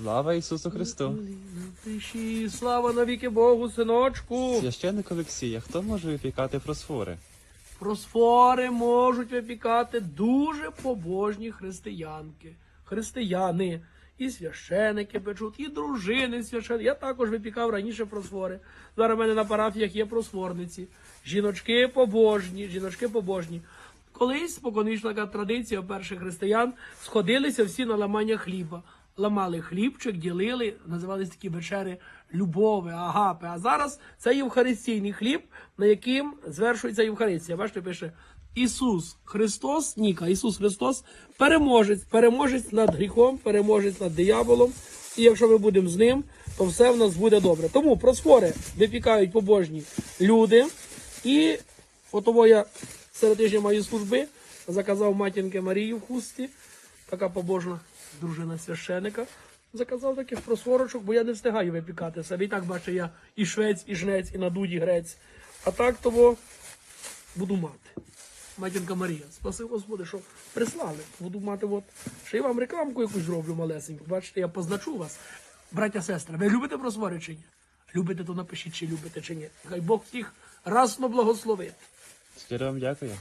Слава Ісусу Христу! Тиші, слава навіки Богу, синочку. Священник Олексія, хто може випікати просфори? Просфори можуть випікати дуже побожні християнки, християни. І священики печуть, і дружини священики. Я також випікав раніше просфори. Зараз в мене на парафіях є просфорниці. Жіночки побожні, жіночки побожні. Колись споконвічна традиція перших християн сходилися всі на ламання хліба. Ламали хлібчик, ділили, називались такі вечери любови, агапи. А зараз це євхаристійний хліб, на яким звершується Євхаристія. Бачите, пише Ісус Христос, Ніка, Ісус Христос, переможець, переможець над гріхом, переможець над дияволом. І якщо ми будемо з ним, то все в нас буде добре. Тому просфори випікають побожні люди. І отого я серед тижня маю служби, заказав матінки Марію в хусті, така побожна дружина священика. Заказав таких просворочок, бо я не встигаю випікати себе. І так бачу, я і швець, і жнець, і на дуді грець. А так того буду мати. Матінка Марія, спаси Господи, що прислали. Буду мати, от, ще й вам рекламку якусь зроблю малесеньку. Бачите, я позначу вас. Браття, сестри, ви любите просвори чи? Любите, то напишіть, чи любите, чи ні. Хай Бог всіх расно благословить. Щиро вам дякую.